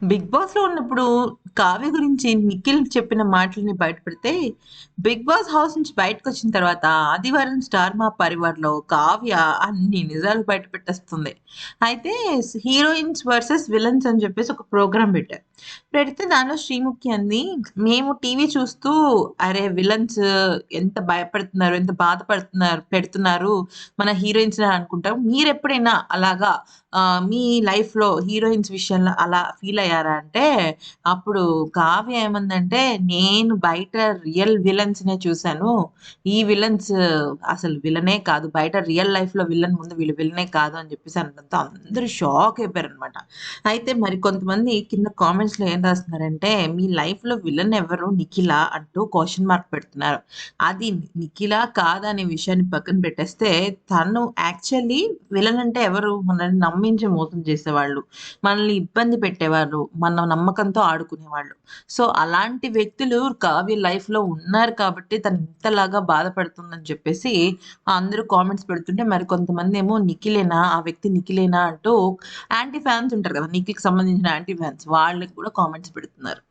Big బాస్‌లో ఉన్నప్పుడు కావ్య గురించి నిఖిల్ చెప్పిన మాటలని బయటపెడితే, బిగ్ బాస్ హౌస్ నుంచి బయటకు వచ్చిన తర్వాత ఆదివారం 'స్టార్ మా పరివార్‌లో' కావ్య అన్ని నిజాలు బయట పెట్టేస్తుంది. అయితే హీరోయిన్స్ వర్సెస్ విలన్స్ అని చెప్పేసి ఒక ప్రోగ్రామ్ పెట్టారు. పెడితే దానిలో శ్రీముఖి అంది, "మేము టీవీ చూస్తూ అరే! విలన్స్ ఎంత భయపడుతున్నారు, ఎంత బాధపడుతున్నారు పెడుతున్నారు మన హీరోయిన్స్ అనుకుంటారు మీరు ఎప్పుడైనా అలాగా మీ లైఫ్‌లో హీరోయిన్స్ విషయంలో అలా ఫీల్ అయ్యారా?" అంటే అప్పుడు కావ్య ఏమందంటే, "నేను బయట రియల్ విలన్స్‌నే చూసాను. ఈ విలన్స్ అసలు విలనే కాదు. బయట రియల్ లైఫ్‌లో విలన్ ముందు వీళ్ళు విలనే కాదు" అని చెప్పేసి అనడంతో అందరూ షాక్ అయిపోయారు అనమాట అయితే మరి కొంతమంది కింద కామెంట్స్ కామెంట్స్‌లో ఏం రాస్తున్నారంటే, "మీ లైఫ్‌లో విలన్ ఎవరు? నిఖిల అంటూ క్వశ్చన్ మార్క్ పెడుతున్నారు. అది నిఖిల కాదనే విషయాన్ని పక్కన పెట్టేస్తే, తను యాక్చువల్లీ విలన్ అంటే ఎవరు? మనల్ని నమ్మించి మోసం చేసేవాళ్ళు. మనల్ని ఇబ్బంది పెట్టేవాళ్ళు. మన నమ్మకంతో ఆడుకునేవాళ్ళు. సో, అలాంటి వ్యక్తులు కావ్య లైఫ్‌లో ఉన్నారు కాబట్టి తను ఇంతలాగా బాధపడుతుందని చెప్పేసి అందరూ కామెంట్స్ పెడుతుంటే, మరి కొంతమందేమో నిఖిలేనా? ఆ వ్యక్తి నిఖిలేనా? అంటూ యాంటీ ఫ్యాన్స్ ఉంటారు కదా! నిఖిల్‌కి సంబంధించిన యాంటీ ఫ్యాన్స్ వాళ్ళకి కూడా కామెంట్స్ పెడుతున్నారు.